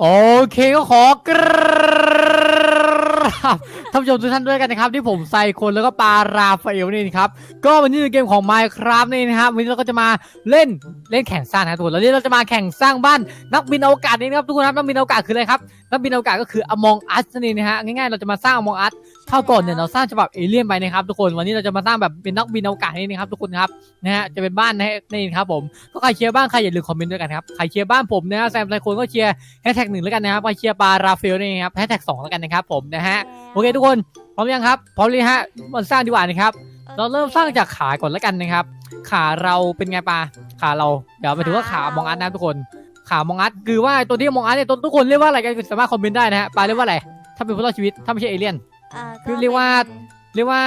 โอเคก็ขอกราบท่านผู้ชมทุกท่านด้วยกันนะครับ ที่ผมไซคนแล้วก็ปาราฟาเอลนี่นะครับ ก็วันนี้ในเกมของ Minecraft นี่นะครับวันนี้เราก็จะมาเล่นเล่นแข่งสร้างนะครับทุกคนแล้วนี้เราจะมาแข่งสร้างบ้านนักบินอวกาศนี่นะครับทุกคนครับนักบินอวกาศคืออะไรครับนักบินอวกาศก็คือ Among Us นั่นเองนะฮะง่ายๆเราจะมาสร้าง Among Us ข้าวก่อนเนี่ยเราสร้างฉบับเอเลี่ยนไปนะครับทุกคนวันนี้เราจะมาสร้างแบบเป็นนักบินอวกาศนี่นะครับทุกคนครับนะฮะจะเป็นบ้านนะฮะนี่ครับผมก็ใครเชียร์บ้านใครอย่าลืมคอมเมนต์ด้วยกันครับใครเชียร์บ้านผมนะฮะแซมไซโคนก็เชียร์แฮชแท็กหนึ่งแล้วกันนะครับใครเชียร์ปาราเฟลนี่ครับแฮชแท็กสองแล้วกันนะครับผมนะฮะโอเคทุกคนพร้อมยังครับพร้อมเลยฮะมันสร้างดีกว่านะครับเราเริ่มสร้างจากขาก่อนแล้วกันนะครับ ขาเราเป็นไงปาขาเราเดี๋ยวหมายถึงว่าขามองอัดนะทุกคน ขามองอัดคือว่าตัวที่มองอัดเนี่ยตัวทุกคนเรียกว่าอะไรกันสามารถคอมเมนต์ได้นะฮะปาเรียกว่าอะไรถ้าเป็นผู้รอดชีวิตถ้าไม่ใช่เอเลี่ยน อ่าคือเรียกว่า ป็นเรียกว่า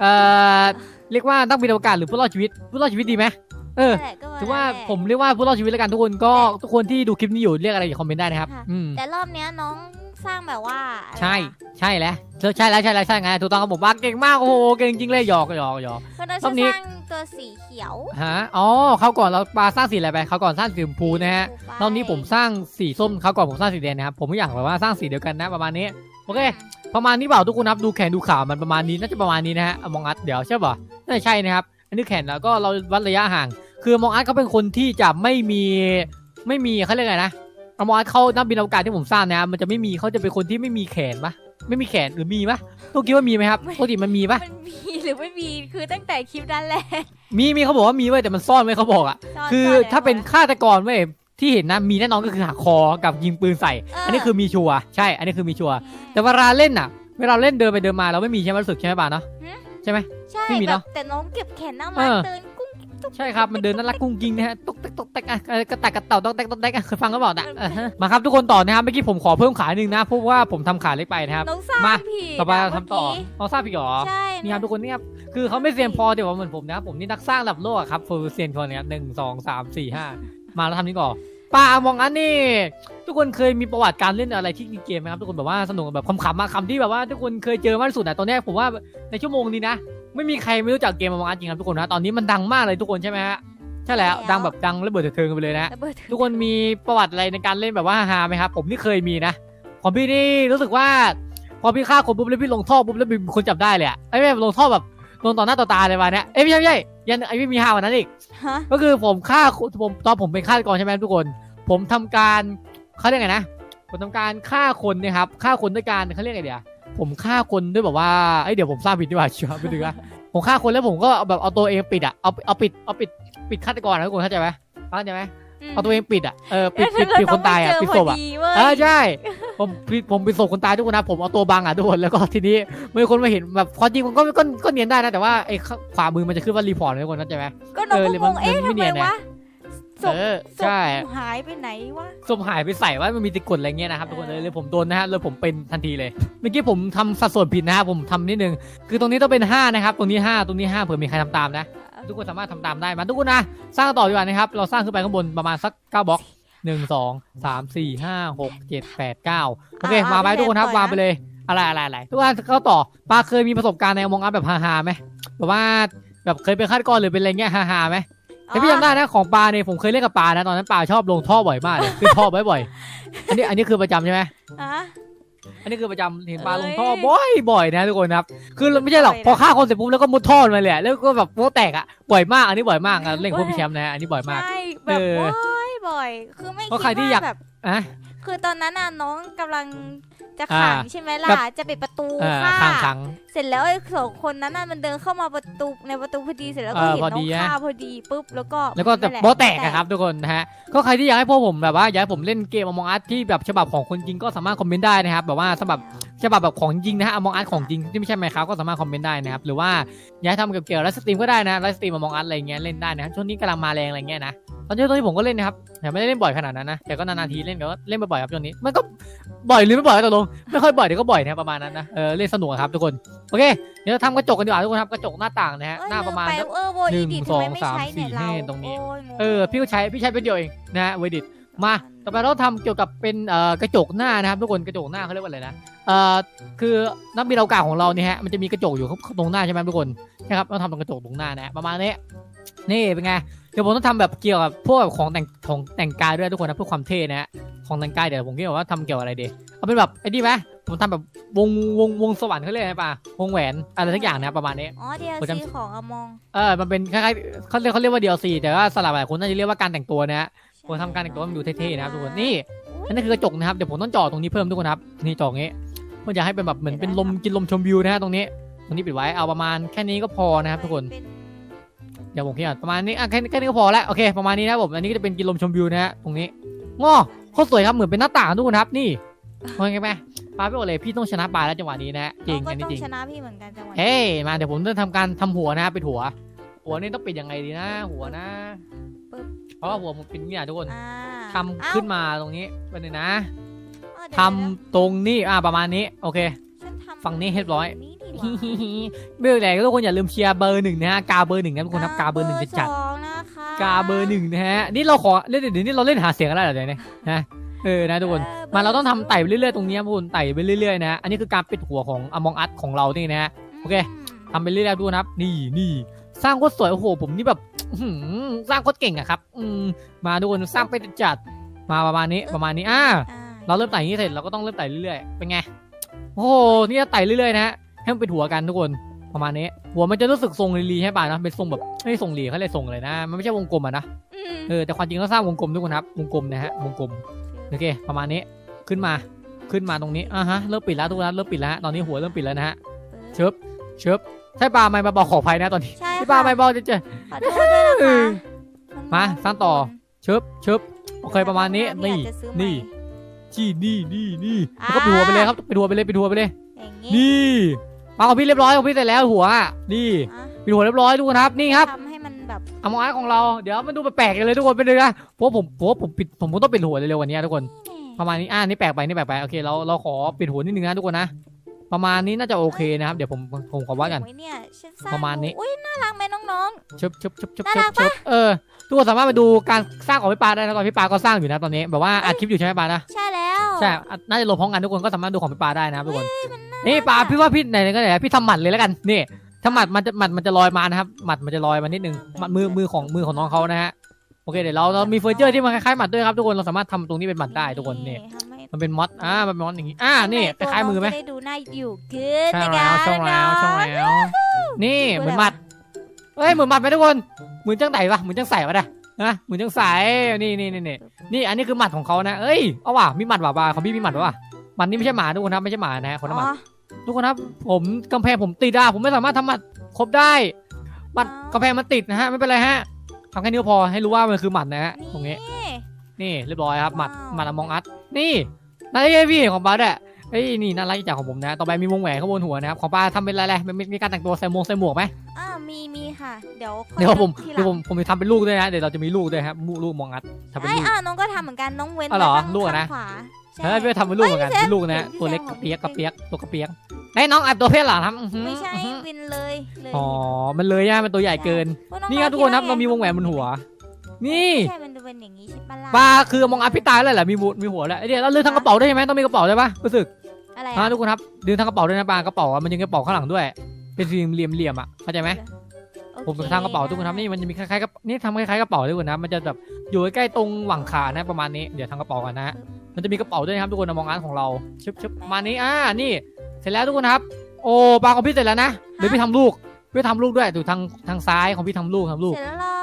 เอ่อเรียกว่านักบินอวกาศหรือผู้รอดชีวิตผู้รอดชีวิตดีไหมเออนั่นแหละก็ถือว่านั่นแหละ ผมเรียกว่าผู้รอดชีวิตแล้วกันทุกคนก็ทุกคนที่ดูคลิปนี้อยู่เรียกอะไรอย่าคอมเมนต์ได้นะครับค่ะ อืม แต่รอบเนี้ยน้องสร้างแบบว่าอะไรใช่วะใช่แล้วใช่แล้วใช่แล้วใช่ไงถูกต้องครับผมว่าเก่งมากโอ้โหเก่งจริงเลยหยอกหยอกหยอกก็น้องรอบนี้ จะสร้างตัวสีเขียวฮะอ๋อเขาก่อนเราปาสร้างสีอะไรไปเขาก่อนสร้างสีชมพูนะฮะไปรอบนี้ผมสร้างสีส้มเขาก่อนผมสร้างสีแดงนะครับผมไม่อยากแบบว่าสร้างสีเดียวกันนะประมาณนี้ โอเค ประมาณนี้เปล่าทุกคนครับดูแขนดูขามันประมาณนี้น่าจะประมาณนี้นะฮะมองอัดเดี๋ยวใช่ป่ะน่าจะใช่นะครับอันนี้แขนแล้วก็เราวัดระยะห่าง คือมองอัดเขาเป็นคนที่จะไม่มีไม่มีเขาเรียกไงนะมองอัดเขานักบินอวกาศที่ผมสร้างนะครับมันจะไม่มีเขาจะเป็นคนที่ไม่มีแขนปะไม่มีแขนหรือมีปะทุกคิดว่ามีไหมครับปกติมันมีปะมันมีหรือไม่มีคือตั้งแต่คลิปนั้นแหละมีมีเขาบอกว่ามีเว้ยแต่มันซ่อนไว้เขาบอกอะซ่นคือซ่ลยถ้าเป็นฆาตกรเว้ย ที่เห็นนะมีแน่นอนก็คือหักคอกับยิงปืนใส่เอออัอันนี้คือมีชัวร์ใช่ อันนี้คือมีชัวร์แต่เวลาเล่นน่ะ เวลาเล่นเดินไปเดินมาเราไม่มีใช่ไหมรู้สึกใช่ไหมป่าเนาะใช่ไหมใช่ไม่มีแบเนอะบแต่น้องเก็บแขนหน้าเอมาอเดินกุ้งใช่ครับมันเดินน่ารักกุ้งกิ้งนะฮะตกแตกตกแตกอะเออกระต่ายกระเต่าตกแตกตกแตกอะเคยฟังก็บอกอะอ่าฮะมาครับทุกคนต่อนะครับเมื่อกี้ผมขอเพิ่มขาหนึ่งนะเพราะว่าผมทำขาเล็กไปนะครับน้องสร้างมาผิดต่อไปะเราทำต่อเมื่กี้เอาทราบพี่หรอใช่นี่ครับทุกคนนี่ครับคือเขาไม่เซียนพอเดี๋ยวว่าเหมือนผมนะครับผมนี่นักสร้างระดับโลกอะครับฟูเซียนคนเนี้ยหนึ่งสองสามสี่ห้ามาแล้วทำนี้ก่อน ปลามองอันนี่ทุกคนเคยมีประวัติการเล่นอะไรที่เกมไหมครับทุกคนแบบว่าสนุกแบบคำๆมาคำที่แบบว่าทุกคนเคยเจอมากที่สุดอะตอนเนี้ยผมว่าในชั่วโมงนี้นะ ไม่มีใครไม่รู้จักเกมมองอันจริงครับทุกคนนะตอนนี้มันดังมากเลยทุกคนใช่ไหมฮะใช่แล้วดังแบบดังระเบิดเถิดเทิงกันไปเลยนะ ระเบิดทุกคนมีประวัติอะไรในการเล่นแบบว่าฮาๆไหมครับผมนี่เคยมีนะของพี่นี่รู้สึกว่า พอพี่ฆ่าคนปุ๊บแล้วพี่ลงท่อปุ๊บแล้วมีคนจับได้เลยอะไอ้แม่ลงท่อแบบลงต่อหน้าต่อตาเลยมาเนี่ยเอ้ยไม่ใช่ไม่ใช่ ยันไอ้พี่มีฮากว่านั้นอีก ฮะ ก็คือผมฆ่าคนผมตอนผมเป็นฆาตกรใช่ไหมทุกคน ผมทำการเขาเรียกไงนะ ผมทำการฆ่าคนเนะครับฆ่าคนด้วยการเขาเรียกไงเดียวผมฆ่าคนด้วยแบบว่าเอ้ยเดี๋ยวผมสร้างผิดดีกว่าเชียวไม่ถึงนะผมฆ่าคนแล้วผมก็แบบเอาตัวเองปิดอะเอาเอาปิดเอาปิดปิดฆาตกรนะทุกคนเข้าใจไหมเข้าใจไหมม เอาตัวเองปิดอะเออปิดเอ้ยปิดปิดคนตายอะเรปิดต้ศองพไปอะเจอพอดีเว้ยเออใช่ผมปิดผมปิดศพคนตายทุกคนนะผมเอาตัวบังอะทุกคนแล้วก็ทีนี้มีคนมาเห็นแบบความจริงมันก็ก็ก็เนียนได้นะแต่ว่าไอ้ข้างขวามือมันจะขึ้นว่ารีพอร์ตทุกคนเข้าใจไหมก็น้องเออก็หรืองมันงเอ๊ะมันไม่ทำเนีไมยนนะวะศพเออศพใช่หายไปไหนวะศพหายไปใส่ว่ามันมีติดกฎอะไรเงี้ยนะครับทุกคนเลยเลยผมโดนนะฮะเลยผมเป็นทันทีเลย เมื่อกี้ผมทำสัดส่วนผิดนะครับผมทำนิดนึงคือตรงนี้ต้องเป็น5นะครับตรงนี้ 5 ตรงนี้5เผื่อมีใครทำตามนะ ทุกคนสามารถทำตามได้มาทุกคนนะสร้างต่อดีกว่านะครับ เราสร้างขึ้นไปข้างบนประมาณสัก9บล็อกหนึ่งสองสามสี่ห้าหกเจ็ดแปดเก้าโอเคอะมาไปอะทุกคนครับพี่แซมวางไปเลยอะไรอะไรอะไรทุกคนเข้าต่อปาเคยมีประสบการณ์ในมองอัพแบบฮาๆไหมแบบว่าแบบเคยเป็นฆาตกรหรือเป็นอะไรเงี้ยฮาๆไหมแต่พี่จำได้นะของปลาเนี่ยผมเคยเล่นกับปลานะตอนนั้นปลาชอบลงท่อบ่อยมากเลยขึ้นท่อบ่อยๆอันนี้อันนี้คือประจำใช่ไหม อะอันนี้คือประจำเห็นปลาเอ้ลยงท่อบ่อยบ่อยนะทุกคนครับ คือไม่ใช่หรอกบ่อยนะพอฆ่าคนเสร็จปุ๊บแล้วก็มุดท่อมาเลยอะแล้วก็แบบโป๊แตกอะบ่อยมากอันนี้บ่อยมากอะเล่นกับพวกพี่แชมป์นะอันนี้บ่อยมากใช่แบเอบอบ่อยบ่อยคือไม่เพราะคิดใครที่อยากว่าแบบอะ คือตอนนั้นน่ะน้องกำลังจะอ่าขังใช่ไหมล่ะแบบจะปิดประตูเออฆ่าขังขัง เสร็จแล้วไอ้สองคนนั้นน่ะมันเดินเข้ามาประตูในประตูพอดีเสร็จแล้วก็เออเห็นพอน้ดีองนะ ฆ่าพอดีปุ๊บแล้วก็แล้วก็แต่นั่นหะโป๊แตกอะครับทุกคนนะฮะก็ใครที่อยากให้พวกผมแบบว่าอยากให้ผมเล่นเกม Among Us ที่แบบฉบับของคนจริงก็สามารถคอมเมนต์ได้นะครับแบบว่าฉบับฉบับแบบของจริงนะฮะ Among Us ของจริงที่ไม่ใช่ไหมครับก็สามารถคอมเมนต์ได้นะครับหรือว่าอยากให้ทำเกี่ยวกับไลฟ์สตรีมก็ได้นะไลฟ์สตรีม Among Us อะไรเงี้ยเล่นได้นะช่วงนี้กำลังมาแรงอะไรเงี้ยนะตอนนี้ตอนนี้ผมก็เล่นนะครับแต่ไม่ได้เล่นบ่อยขนาดนั้นนะแต่ก็นานๆทีเล่นก็เล่นบ่อยๆครับช่วงนี้ มันก็บ่อยหรือไม่บ่อยก็ตกลงไม่ค่อยบ่อยเดี๋ยวก็บ่อยนะประมาณนั้นนะเออเล่นสนุกอะครับทุกคนโอเคเดี๋ยวเราทำกระจกกันดีกว่าทุกคนครับกระจกหน้าต่างนะฮะเอ้ยหน้าประมาณลืสักไปเออโบหนึ่อีงดิทสทำองไมไม่สามใช้สี่เนี่ยเราห้าตรงนี้โอ้ยงงเออพี่ก็ใช้พี่ใช้เป็นเดียวเองนะฮะเวดิต มา ต่อไปเราทำเกี่ยวกับเป็นเอ่อกระจกหน้านะครับทุกคนกระจกหน้าเขาเรียกว่าอะไรนะเอ่อคือนักบินอวกาศของเราเนี่ยฮะมันจะมีกระจกอยู่ตรงหน้าใช่ไหมทุกคนนะครับเราทำตรงกระจกตรงหน้านะฮะประมาณนี้นี่เป็นไง เดี๋ยวผมต้องทำแบบเกี่ยวกับพวกแบบของแต่งของแต่งกายด้วยทุกคนนะเพื่อความเท่นะฮะของแต่งกายเดี๋ยวผมคิดว่าทำเกี่ยวกับอะไรดีเอาเป็นแบบไอ้นี่ไหมผมทำแบบวงวงวงสวรรค์เขาเรียกอะไรปะวงแหวนอะไรทุกอย่างนะประมาณนี้ อ๋อผม DLC จำของอมองเออมันเป็นคล้ายๆเขาเรียกเขาเรียกว่า DLC แต่ว่าสลับหลายคนน่าจะเรียกว่าการแต่งตัวนะฮะผมทำการแต่งตัวให้มันดูเท่ๆนะครับทุกคนนี่อันนี้คือกระจกนะครับเดี๋ยวผมต้องจ่อตรงนี้เพิ่มทุกคนครับนี่จ่ออย่างงี้เพื่อจะให้เป็นแบบเหมือนเป็นลมกินลมชมวิวนะฮะตรงนี้ตรงนี้ปิดไว้เอาประมาณแค่นี้ก็พอนะครับทุกคน เป็นเดี๋ยวผมคิดก่อนประมาณนี้อะแค่แค่นี้ก็พอแล้วโอเคประมาณนี้นะครับผมอันนี้ก็จะเป็นกินลมชมวิวนะฮะตรงนี้ง้อโคตรสวยครับเหมือนเป็นหน้าต่างทุกคนครับนี่โอเคไหมปาไปหมดเลยพี่ต้องชนะปลาแล้วจังหวะนี้นะฮะจริงเราอันก็นี้ต้อจริงงชนะพี่เหมือนกันจังหวะนี้เฮ้ยมาเดี๋ยวผมจะทำการทำหัวนะครับเป็นหัว หัวนี่ต้องปิดยังไงดีนะ หัวนะเพราะว่าหัวผมปิดเนี่ยทุกคนอ่าทำขึ้นมาตรงนี้ไปเลยนะเอ้าเดี๋ยวทำตรงนี้อ่าประมาณนี้โอเคฉันทำฝั่งนี้เรียบร้อยแบบนี้ดีกว่า เบลแหลกทุกคนอย่าลืมเชียร์เบอร์หนึ่งนะฮะกาเบอร์หนึ่งนะทุกคนครับกาเบอร์หนึ่งจะจัด สองนะคะกาเบอร์หนึ่งนะฮะนี่เราขอเล่นเดี๋ยวนี้เราเล่นหาเสียงกันแล้วเหรอเดี๋ยวนี้นะเออนะทุกคนมาเราต้องทำไต่ไปเรื่อยๆตรงนี้ครับทุกคนไต่ไปเรื่อยๆนะฮะอันนี้คือการปิดหัวของอมองอัดของเรานี่นะฮะ โอเค ทำไปเรื่อยๆดูนะครับ นี่นี่สร้างโคตรสวยโอ้โหผมนี่แบบอื้อหือสร้างโคตรเก่งอะครับอืมมาดูคนสร้างไปจัดมาประมาณนี้ประมาณนี้อ่า อ่า เราเริ่มไต่อย่างนี้เสร็จเราก็ต้องเริ่มไต่เรื่อยๆ เป็นไง โอ้โห นี่จะไต่เรื่อยๆนะฮะ ให้มันเป็นหัวกันทุกคนประมาณนี้ หัวมันจะรู้สึกทรงลีๆใช่ป่ะนะเป็นทรงแบบไม่ใช่ทรงลีเขาเลยกทรงเลยนะ มันไม่ใช่วงกลมอะนะอืมเออแต่ความจริงก็สร้างวงกลมทุกคนครับวงกลมนะฮะวงกลมโอเค ประมาณนี้ขึ้นมาขึ้นมาตรงนี้อะฮะเริ่มปิดแล้วทุกคนครับเริ่มปิดแล้วตอนนี้หัวเริ่มปิดแล้วนะฮะเชิบเชิบใช่ปลาไม่มาบอกขออภัยนะตอนนี้ใช่พี่ปลาไม่บอกจะเจอ ขอโทษด้วยนะเอคะอนมาสร้างต่อ เชิบเชิบโอเคประมาณนี้พี่นี่อาจจะซื้อใหม่นี่ จี้นี่นี่นี่อ่าแล้วก็ไปดหัวไปเลยครับไปดหัวไปเลยไปดหัวไปเลย อย่างงี้นี่ ปลาของพี่เรียบร้อยของพี่เสร็จแล้วหัวอะนี่อะไปดหัวเรียบร้อยทุกคนครับนี่ครับทำให้มันแบบอมองอาร์ตของเราเดี๋ยวมันดูแปลกๆกันเลยทุกคนไปเลยนะเพราะผมเพราะผมปิดผมต้องปิดหัวเร็วๆกว่านี้ทุกคน ประมาณนี้อ่านี่แปลกไปนี่แปลกไปโอเคเราเราขอปิดหัวนิดนึงนะทุกคนนะ ประมาณนี้น่าจะโอเคนะครับ เดี๋ยวผมผมขอวัดกัน โอ้ยเนี่ยฉันสร้างประมาณนี้ อุ้ยน่ารักไหมน้อง ชึบชึบชึบชึบน่าชึรับกชึบเออทุกคนสามารถไปดูการสร้างของพี่ปาได้นะตอนพี่ปาก็สร้างอยู่นะตอนนี้แบบว่าอัดคลิปอยู่ใช่ไหมปานะๆ ใช่แล้วใช่อะน่าจะลงพร้อมกันทุกคนก็สามารถดูของพี่ปาได้นะครับทุกคนนี่ปาพี่ว่าพี่ไหนๆก็ไหนๆพี่ทำหมัดเลยแล้วกันนี่ถ้าหมัดมันจะหมัดมันจะลอยมานะครับหมัดมันจะลอยมานิดนึงหมัดมือมือของมือของน้องเขานะฮะ โอเคเดี๋ยวเราเรามีเฟอร์นิเจอร์ที่มันคล้ายๆหมัดด้วยครับทุกคนเราสามารถทำตรงนี้เป็นหมัดได้ทุกคนนี่ทำให้มันเป็นมอดอ่ามันเป็นมอดอย่างงี้อ่านี่คตัวล้ายๆมือไหมน้งจะได้ดูน่าอยู่ขึ้นใช่นะแล้วคะช่องแล้วน้ช่องแล้ว นี่เหมือนหมัดเฮ้ยเหมือนหมัดไหมทุกคนเหมือนจังไหนวะเหมือนจังใส่ปะเนี่ยนะเหมือนจังใส่นี่นี่นี่นี่นี่อันนี้คือหมัดของเขานะเอ้ยเอาว่ะมีหมัดว่ะบาของพี่มีหมัดว่ะหมัดนี่ไม่ใช่หมาทุกคนครับไม่ใช่หมานะคนละหมัด อ๋อทุกคนครับผมกำแพงผมติดอะผมไม่สามารถทำหมัดครบได้หมัดอ๋อกำแพงมันติดนะฮะไม่เป็นไรฮะ ทำแค่นี้ก็พอให้รู้ว่ามันคือหมัดนะฮะตรงนี้ นี่เรียบร้อยครับหมัดหมัดอมองอัดนี่น่าจะพี่เห็นของบาสอะเฮ้ยนี่น่ารักจากของผมนะ ต่อไปมีวงแหวนข้างบนหัวนะครับ ของปลาทำเป็นอะไรๆมันมีมีการแต่งตัวใส่หมวกใส่หมวกไหมอ่ามีมีค่ะ เดี๋ยวค่อเดี๋ยวผมทีหลังเดี๋ยวผมผมจะทำเป็นลูกด้วยนะ เดี๋ยวเราจะมีลูกด้วยครับลูกลูกมองอัดทำเป็นไอ้ยลูกอ่าน้องก็ทำเหมือนกันน้องเว้นอ๋อเหรอไว้ข้างลูกอะนะข้างขวาใช่เฮ้ยเพื่อทำเป็นลูกเหมือนกันเอ้ยเป็นลูกนะพี่แซมตัวเล็กพี่กระเปียกแซกมระเปียกตัวกระเปียก ไอ้ยน้องอัดตัวเพศเหรอครับอื้อหือไม่ใช่อื้อหือวินเลยเลยอ๋อ มันเลยย่ามันตัวใหญ่เกิน พวกองๆนี่ครับทุกคนครับดเรามีวงแหวนบนหัว นี่ไม่ใช่มันจะเป็นอย่างนี้ใช่ปะล่ะปลาคือมองอัดพี่ตายแล้วแหละมีบุมีหัวแล้วไอ้เนี่ยเราเลือกทางกระเป๋าได้ใช่ไหมต้องมีกระเป๋าได้ปะรู้สึกอะไรอ่าอะทุกคนครับดึงทางกระเป๋าด้วยนะปลากระเป๋าอะมันยังกระเป๋าข้างหลังด้วย เป็นสี่เหลี่ยมเหลี่ยมๆอะเข้าใจไหมโอเคผมทำกระเป๋าทุกคนครับนี่มันจะมีคล้ายๆกับนี่ทำคล้ายๆกระเป๋าด้วยคนนะมันจะแบบอยู่ใกล้ๆตรงหว่างขานะประมาณนี้เดี๋ยวทำกระเป๋ากันนะฮะ มันจะมีกระเป๋าด้วยนะครับทุกคนนะมองอาร์ตของเราชึบชึบประมาณนี้อ่านี่เสร็จแล้วทุกคนครับ โอ้ปลาของพี่เสร็จแล้วนะเดี๋ยวพี่ทำลูกพี่ทำลูกด้วยดูทางทางซ้ายของพี่ทำลูกทำลูกเสร็จแล้วเหรอ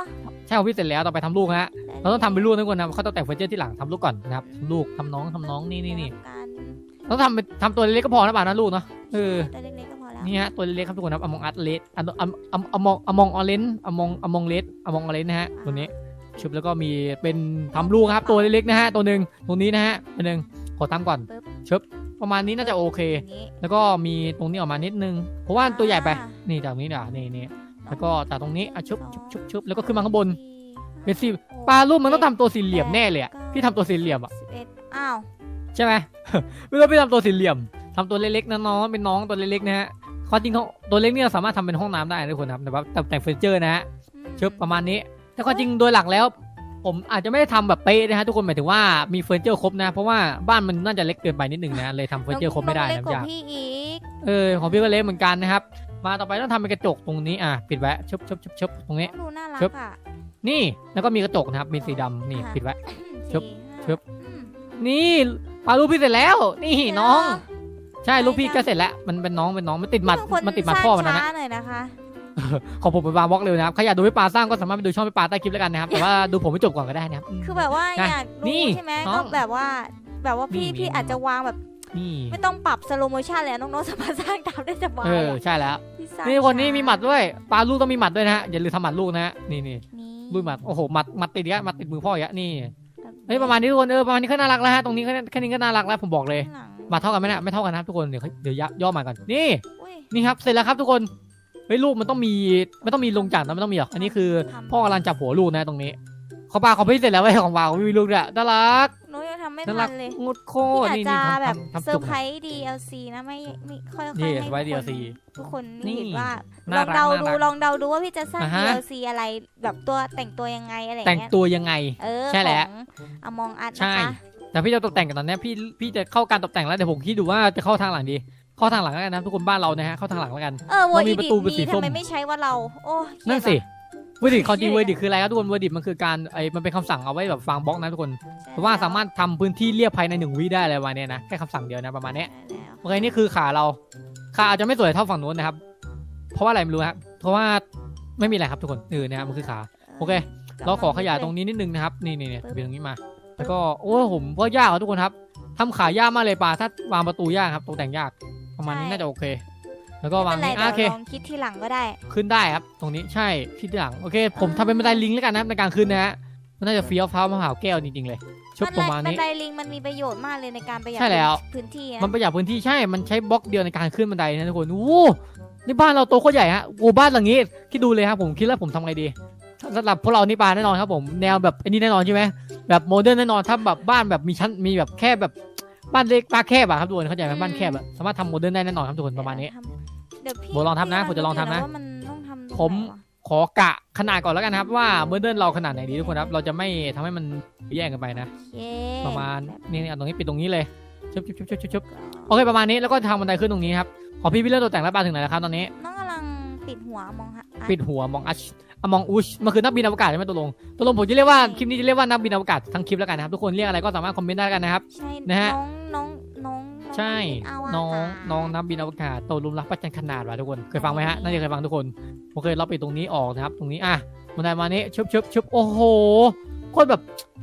ใช่ของพี่เสร็จแล้วต่อไปทำลูกฮะเราต้องทำเป็นลูกนะทุกคนนะเขาต้องแต่งเฟอร์นิเจอร์ที่หลังทำลูกก่อนนะครับทำลูกทำน้องทำน้องนี่นี่นี่ทำการต้องทำเป็นทำตัวเล็กๆก็พอนะป่านะลูกเนาะเออตัวเล็กๆก็พอแล้วนี่ฮะตัวเล็กๆครับทุกคนครับอมองอัดเลสอมอมอมอมองอมองออเรนอมองอมองเลสอมองออเรนนะฮะตัวนี้ ชุบแล้วก็มีเป็นทำลูกครับตัวเล็กๆนะฮะตัวหนึ่งตรงนี้นะฮะตัวหนึ่งขอทำก่อนชุบประมาณนี้น่าจะโอเคอย่างนี้แล้วก็มีตรงนี้ออกมานิดนึงเพราะว่าตัวใหญ่ไปนี่จากนี้อะนี่นี่แล้วก็จากตรงนี้อะชุบชุบชุบชุบแล้วก็ขึ้นมาข้างบนเป็นสี่ปลาลูกมันต้องทำตัวสี่เหลี่ยมแน่เลยอะพี่ทำตัวสี่เหลี่ยมอะสิบเอ็ดอ้าวใช่ไหมไม่ต้องพี่ทำตัวสี่เหลี่ยมทำตัวเล็กๆนะน้องเป็นน้องตัวเล็กๆนะฮะความจริงเขาตัวเล็กเนี่ยสามารถทำเป็นห้องน้ำได้นะทุกคนครับแต่ว่าแต่แต่งเฟอร์นิเจอร์นะฮะอืมชึบประมาณนี้ แต่ความจริงโดยหลักแล้ว ผมอาจจะไม่ได้ทำแบบเป๊ะนะฮะทุกคนหมายถึงว่ามีเฟอร์นิเจอร์ครบนะ เพราะว่าบ้านมันน่าจะเล็กเกินไปนิดหนึ่งนะเลยทำเฟอร์นิเจอร์ครบไม่ได้น้องเล็กนะกว่าอยากพี่อีกเออของพี่ก็เล็กเหมือนกันนะครับมาต่อไปต้องทำเป็นกระจกตรงนี้อะปิดไว้ชึบชึบชึบชึบตรงนี้ดูน่ารักชึบอะนี่แล้วก็มีกระจกนะครับมีสีดำนี่ปิดไว้ชึบสี่ห้าชึบอืมนี่ปลาลูกพี่เสร็จแล้ว นี่น้องเดี๋ยวใช่ลูกพี่ก็เสร็จแล้ว มันเป็นน้องเป็นน้องมันติดหมัดเป็นคนมันติดหมัดพ่อมันนะสร้างนะช้าหน่อยนะคะ ของผมเป็นวางบล็อกเร็วนะครับใครอยากดูพี่ปลาสร้างก็สามารถไปดูช่องพี่ปลาใต้คลิปแล้วกันนะครับ แต่ว่าดูผมไม่จบก่อนก็ได้นะครับ คือแบบว่านะอยากนี่รู้ใช่ไหมน้องก็แบบว่า แบบว่าพี่นี่พี่นี่ อาจจะวางแบบ นี่ไม่ต้องปรับสโลโมชันเลยอะน้องๆสามารถสร้างตามได้สบายเอออะใช่แล้ว พี่สร้างนี่คนนี้ช้ามีหมัดด้วยปลาลูกต้องมีหมัดด้วยนะฮะอย่าลืมทำหมัดลูกนะฮะนี่นี่นี่ลูกหมัดโอ้โหหมัดหมัดติดเนี้ยหมัดติดมือพ่ออย่างเงี้ยนี่เฮ้ยประมาณนี้ทุกคนเออประมาณนี้ก็น่ารักแล้วฮะตรงนี้ก็แค่นี้ก็น่ารักแล้วผมบอกเลยข้างหลังหมัดเท่ากันไหมเนี่ยไม่เท่ากันนะครับทุกคนเดี๋ยวเดี๋ยวย่อย่อมาก่อนนี่ อุ้ยนี่ครับเสร็จแล้วครับทุกคน เฮ้ยลูกมันต้องมีมันต้องมีลงจากนะมันต้องมีหรออันนี้คือ พ่อกำลังจับหัวลูกนะตรงนี้เขาปลาเขาพี่เสร็จแล้วเว้ยของปลาเขาไม่มีลูกด้วยน่ารักหนูยังทำไม่น่าทัรันเลยงดโคพี่ตรอาจนี่จะนี่แบบทำทำเซอจุกร์ไพรส์ DLC นะไม่ไม่ค่อยๆนี่ให้สไว้ทุกคน DLC ทุกคนนี่นี่เห็นว่าลน่าองรักเดาน่าดูรักลองเดาดูว่าพี่จะสร้างอ่าฮะ DLC อะไรแบบตัวแต่งตัวยังไงอะไรแต่งเงี้ยตัวยังไงเออใช่แล้วอมองอัดใช่นะคะแต่พี่จะตกแต่งกันตอนเนี้ยพี่พี่จะเข้าการตกแต่งแล้วเดี๋ยวผมคิดดูว่าจะเข้าทางหลังดี เข้าทางหลังแล้วกันนะทุกคนบ้านเรานะฮะเข้าทางหลังแล้วกัน เออวอมันมีร์ประดิตูตเป็นสีมีส้ทำม ไมไม่ใช้ว่าเรา โอ้เครียดนั่นสิอะเวอร์ดิตความจริงเครีเวยดอร์ดิตคืออะไรครับทุกคนเวอร์ดิตมันคือการไอ้มันเป็นคำสั่งเอาไว้แบบฟังบล็อกนะทุกคนใช่เพราะว่าสามารถทำพื้นที่เรียบภายในหนึ่งวิได้อะไรประมาณเนี้ยนะแค่คำสั่งเดียวนะประมาณเนี้ยใช่แล้วโอเคนี่คือขาเราขาอาจจะไม่สวยเท่าฝั่งนู้นนะครับ เพราะว่าอะไรไม่รู้ครับเพราะว่าไม่มีอะไรครับทุกคนเออนะครับมันคือขาโอเค เราขอขยายตรงนี้นิดนึงนะครับ นี่นี่นี่เป็นตรงนี้มา แล้วก็โอ้ผมว่ายากครับทุกคนครับทำขายากมากเลยปลาถ้าวางประตูยากครับตกแต่งยาก ประมาณนี้น่าจะโอเค แล้วก็วางไม่นี้เป็นไรอะโอเค เดี๋ยวลองคิดทีหลังก็ได้ ขึ้นได้ครับ ตรงนี้ใช่ที่หลังโอเค ผมทำเป็นบันไดลิงแล้วกันนะครับในการขึ้นนะฮะมันน่าจะเฟี้ยวฟ้าวมะพร้าวแก้วจริงๆเลยชุบประมาณบันี้ นไดลิงมันมีประโยชน์มากเลยในการประหยัดใช่แล้ว พื้นที่นะมันประหยัดพื้นที่ใช่ มันใช้บล็อกเดียวในการขึ้นบันไดนะทุกคนโอ้นี่บ้านเราโตโคตรใหญ่ฮะโอ้บ้านหลังนี้คิดดูเลยครับผมคิดแล้วผมทำไงดีสำหรับพวกเรานี่ปลาแน่นอนครับผมแนวแบบอันนี้แน่นอนใช่ไหมแบบโมเดิร์นแน่นอนถ้าแบบบ้านแบบมีชั้นมีแบบแค่แบบ บ้านเล็กบ้านแคบอะครับทุกคนเข้าใจไหมบ้านแคบอะสามารถทำโมเดิร์นได้แน่นอนครับทุกคนประมาณนี้ทำเดี๋ยวพี่โบลองทำนะผมจะลองทำนะพี่ว่ามันต้องทำตรงผมไหนวะขอกะขนาดก่อนแล้วกันนะครับว่าโมเดิร์นเราขนาดไหนดีทุกคนครับ เราจะไม่ทำให้มันแย่งกันไปนะเย้ประมาณแบบนี่นี่เอาตรงนี้ปิดตรงนี้เลยชุบชุบชุบชุบชุบชุบก็โอเคประมาณนี้แล้วก็ทางบันไดขึ้นตรงนี้ครับขอพี่พี่เลือกตัวแต่งแล้วปลาถึงไหนแล้วครับตอนนี้ น้องกำลังปิดหัวมองฮะอะปิดหัวมองอัชมองอุชมันคือนักบินอวกาศใช่ไหมตัวลงตัวลงผมจะเรียกว่าคลิปนี้จะเรียกว่านักบินอวกาศทั้งคลิปแล้วกันนะครับทุกคนเรียกอะไรก็สามารถคอมเมนต์ได้แล้วกันนะครับ ใช่นะฮะ น้อง น้องน้องใช่เอาอะน้องค่ะน้องนักบินอวกาศโตลุมรักประจันขนาดว่ะทุกคนเคยฟังไหมฮะน่าจะเคยฟังทุกคนโอเคเราปิดตรงนี้ออกนะครับ ตรงนี้อะบันไดมานี้ชุบชุบชุบโอ้โหโคตรแบบ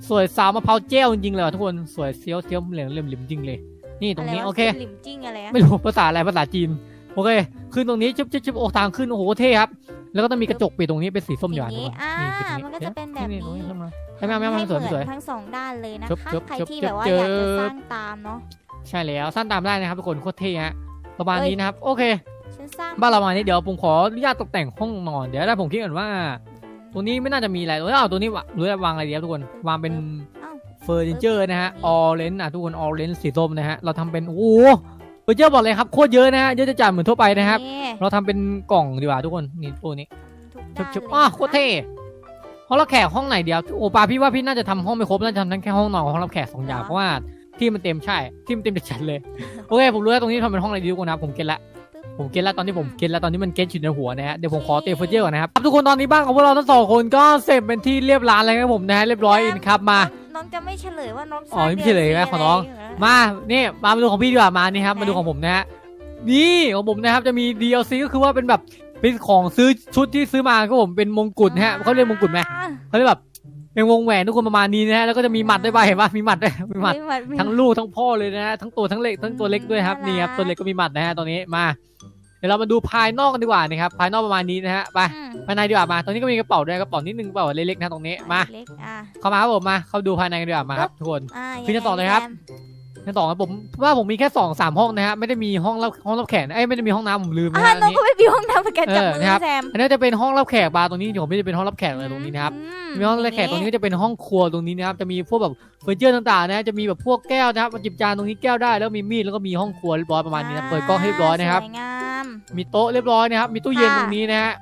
สวยสาวมะพร้าวเจลจริงๆเลยว่ะทุกคนสวยเซียวเซียวเหลี่ยมเหลี่ยมเหลี่ยมจริงเลย นี่ตรงนี้ะไวะโอเคสลิมจิ้งอะไรอะไม่รู้ภาษาอะไรภาษาจีนโอเคขึ้นตรงนี้ชุบชุบชุบโอ้ทางขึ้นโอ้โหเท่ครับ แล้วก็ต้องมีกระจกปิดตรงนี้เป็นสีส้มอดีกย่าว่างทุกนี้คนอ่านี่ปิดตรงมันก็นี้จะเป็นแบบนี่นี้ตรงนี้ขึ้นมาไม่ไม่ไม่ไม่ไม่สวยไม่สวยให้เหมือนทั้งสองด้านเลยนะชึบคะชึบใครชึบที่ชึบแบบว่าเจอออยากจะสร้างตามเนาะใช่แล้วสั้นตามได้นะครับทุกคนโคตรเท่ฮะประมาณเอ้ยนี้นะครับโอเคฉันสร้างบ้านเราประมาณนี้เดี๋ยวผมขออนุญาตตกแต่งห้องนอนเดี๋ยวได้ผมคิดก่อนว่า ตัวนี้ไม่น่าจะมีอะไรตัวนี้เอาตัวนี้วะหรือวางอะไรดีครับทุกคนวางเป็นเอ้าเฟอร์นิเจอร์นะฮะออเรนจ์อะทุกคนออเรนจ์สีส้มนะฮะเราทำเป็นโอ้โห เฟอร์นิเจอร์บอกเลยครับโคตรเยอะนะฮะเยอะจะจัดเหมือนทั่วไปนะครับนี่เราทำเป็นกล่องดีกว่าทุกคนนี่ตัวนี้ทุกชุบด้านชุบเลยอ้าวโคตรเท่ห้องรับแขกห้องไหนเดียวโอปาพี่ว่าพี่น่าจะทำห้องไม่ครบน่าจะทำทั้งแค่ห้องนอนกับห้องรับแขกสองอย่างเพราะว่าที่มันเต็มใช่ที่มันเต็มจะจัดเลยโอเคผมรู้แล้วตรงนี้ทำเป็นห้องอะไรดีทุกคนนะครับผมเก็ตละผมเก็ตละตอนนี้ผมเก็ตละตอนนี้มันเก็ตอยู่ในหัวนะฮะเดี๋ยวผมขอเตะเฟอร์เจอร์ก่อนนะครับทุกคนตอนนี้บ้านของพวกเราทั้งสองคนก็เสร็จเป็นที่เรียบร้อยแล้วครับผมนะฮะเรียบร้อยครับมา น้องจะไม่เฉลยว่าน้องอ๋อไม่เฉลยนะขอน้อง มานี่มามาดูของพี่ดีกว่ามานี่ครับมาดูของผมนะฮะนี่ของผมนะครับจะมี DLC ก็คือว่าเป็นแบบเป็นของซื้อชุดที่ซื้อมาก็ผมเป็นมงกุฎนะฮะเขาเรียกมงกุฎไหมเขาเรียกแบบเป็นวงแหวนทุกคนประมาณนี้นะฮะแล้วก็จะมีหมัดด้วยป่ะเห็นป่ะมีหมัดด้วยมีหมัดหมัดทั้งลูกทั้งพ่อเลยนะฮะทั้งตัวทั้งเล็กทั้งตัวเล็กด้วยครับนี่ครับตัวเล็กก็มีหมัดนะฮะตอนนี้มา เดี๋ยวเรามาดูภายนอกกันดีกว่านะครับภายนอกประมาณนี้นะฮะไปอืมภายในดีกว่ามาตรงนี้ก็มีกระเป๋าด้วยกระเป๋านิดนึงกระเป๋าเล็กๆนะตรงนี้มาเล็กอะ เข้ามาครับผมมาเข้าดูภายในกันดีกว่ามาครับทุกคน อะพี่จะต่อเลยครับ ชั้นสองครับผมว่าผมมีแค่สองสามห้องนะฮะไม่ได้มีห้องรับห้องรับแขกเอ้ยไม่ได้มีห้องน้ำผมลืมนะอะฮะอันน้องนี้ ก็ไม่มีห้องน้ำเหมือนกันจับเออมือนะครับแซมอันนี้จะเป็นห้องรับแขกบาร์ตรงนี้ผมไม่ได้เป็นห้องรับแขกเลยตรงนี้นะครับอืมีห้องรับแขกตรงนี้ก็จะเป็นห้องครัวตรงนี้นะครับจะมีพวกแบบเฟอร์นิเจอร์ต่างๆนะจะมีแบบพวกแก้วนะครับมาจิบจานตรงนี้แก้วได้แล้วมีมีดแล้วก็มีห้องครัวเรียบร้อยประมาณนี้นะเปิดกล้องให้เรียบร้อยนะครับสวยงา มมีโต๊ะเรียบร้อยนะครับ มีตู้เย็นค่ะตรงนี้นะฮะ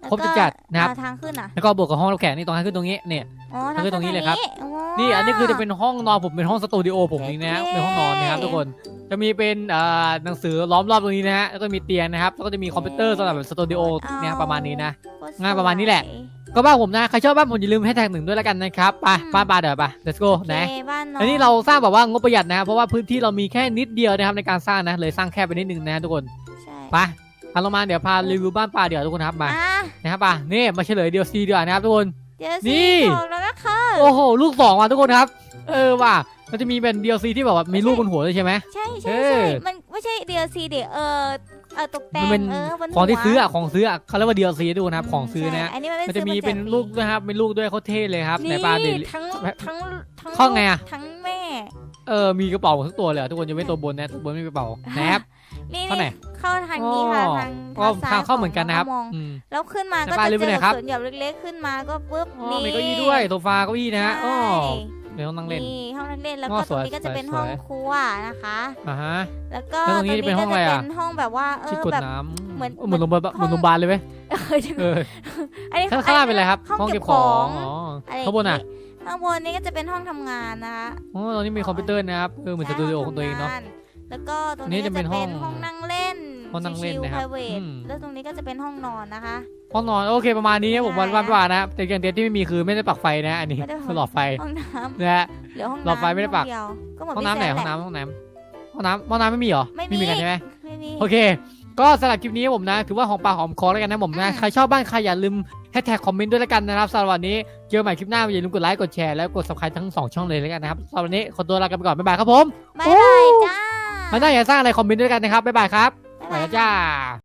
แล้วครบจะจัดนะครับอ่าทางขึ้นอะ แล้วก็บวกกับห้องรับแขกนี่ตรงนั้นขึ้นตรงนี้เนี่ย อ๋อแล้วก็ตรงนี้เลยครับอ๋อนี่อันนี้คือจะเป็นห้องนอนผมเป็นห้องสตูดิโอผมเองนะฮะโอเคเป็นห้องนอนนะครับทุกคน จะมีเป็นเอ่อหนังสือล้อมรอบตรงนี้นะฮะ แล้วก็มีเตียงนะครับ แล้วก็จะมีคอมพิวเตอร์สำหรับแบบสตูดิโอเนี่ยประมาณนี้นะโคตง่ายประมาณนี้แหละสก็บ้านผมนะ ใครชอบบ้านผมอย่าลืมให้แท็กหนึ่งด้วยแล้วกันนะครับไปอืมบ้านปลาเดี๋ยวไป let's go โอนะเคบ้านน้องอันนี้เราสร้างแบบว่างบประหยัดนะครับเพราะว่าพื้นที่เรามีแค่นิดเดียวนะครับในการสร้างนะเลยสร้างแค่ไปนิดนึงนะทุกคนใช่ไป เอาลงมาเดี๋ยวพารีวิวบ้านปลาเดี๋ยวทุกคนครับมาอะนะครับป่ะนี่มาเฉลยเดียวซีดีกว่านะครับทุกคน เดี๋ยวนี่สิบอกแล้วนะคะโอ้โหลูกสองว่ะทุกคนครับ เออว่ะมันจะมีเป็น DLC ที่แบบว่ามีลูกบนหัวเลยใช่ไหม ใช่เอใช่อใช่มันไม่ใช่ DLC เดี๋ยวเออเออตกแต่มันงเป็นเออบนของที่หัวซื้ออะของซื้ออะเขาเรียกว่า DLC ทุกคนนะครับของซื้อนะ ใช่อันนี้มันไม่มันจะซื้อมีาแจกเป็นฟรีลูกด้วยครับเป็นลูกด้วยเขาเท่เลยครับไหนนี่ปลาเดลทั้งทั้งทั้งข้อไงอะ ทั้งแม่ เออมีกระเป๋าทุกตัวเลยอะทุกคนจะไม่ตัวบนนะตัวบนไม่มีกระเป๋านะครับ นี่เข้าไหนนี่เข้าทางนี้ค่ะทางก็ทางซ้ายทางเข้าเหมือนกันนะครับขงมองอืมแล้วขึ้นมาไหนก็ปลาจะลืมไปเจไหนอครับสวนหย่อมเล็ก ๆ ขึ้นมาก็ปุ๊บอ๋อนี่มีเก้าอี้ด้วยโซฟาเก้าอี้นะฮะอ๋อใช่เดี๋ยวต้องนั่งเล่นนี่ห้องนั่งเล่นแล้วอ๋ก็อตรงสวยนี้ก็จะเป็นสวยห้องสวยครัวนะคะอ่าฮะแล้วก็แล้วตรงนี้จะเป็นห้องอะไรอะก็จเป็นห้องแบบว่าเอที่อกดแบบน้ำเหมือนเหมือนโรงพยาบาลเหมือนโรงพยาบาลเลยไหมเออเอออันนี้ข้างข้างล่างเป็นอะไรครับห้องเก็บของอ๋ออะไรข้างบนอะข้างบนนี่ก็จะเป็นห้องทำงานนะคะอ๋อตรงนี้มีคอมพิวเตอร์นะครับเออเหมือนสตูดิโอของตัวเองเนาะใช่ห้ทำงแล้วก็ตรงนี่นี้จะจะเป็เป็นนห้องห้องนั่งเล่น ห้องนั่งเล่นชิลนะๆครับ private อืม แล้วตรงนี้ก็จะเป็นห้องนอนนะคะ ห้องนอนโอเคประมาณนี้ผมวันใช่วันว่านะครับแต่อย่างเดียวที่ไม่มีคือไม่ได้ปลักไฟนะ อันนี้ไม่ได้ปลักคือหลอดไฟห้องน้นะฮะำเหลือห้องหลอดไฟไม่ได้ปัก ห้องเยวก็เหมือนห้องน้ำไหนพี่ห้องแซมแหละน้ำห้องน้ำห้องน้ำห้องน้ำไม่มีเหรอไม่มีมีกันใช่ไหมไม่มี โอเค ก็สำหรับคลิปนี้ผมนะถือว่าหอมปากหอมคอแล้วกันนะผมนะอืม ใครชอบบ้านใครอย่าลืมแฮชแท็กคอมเมนต์ด้วยแล้วกันนะครับสำหรับวันนี้เจอกันใหม่คลิปหน้าอย่าลืมกดไลค์กดแชร์แล้วกด subscribe ทั้งสองช่องเลยแล้วกันนะครับสำหรับวันนี้ขอตัวลากันไปก่อนบ๊ายบายครับผม บ๊ายบายจ้ามาหน้าอย่าสร้างอะไรคอมเมนต์ด้วยกันนะครับบ๊ายบายครับ ไปบ๊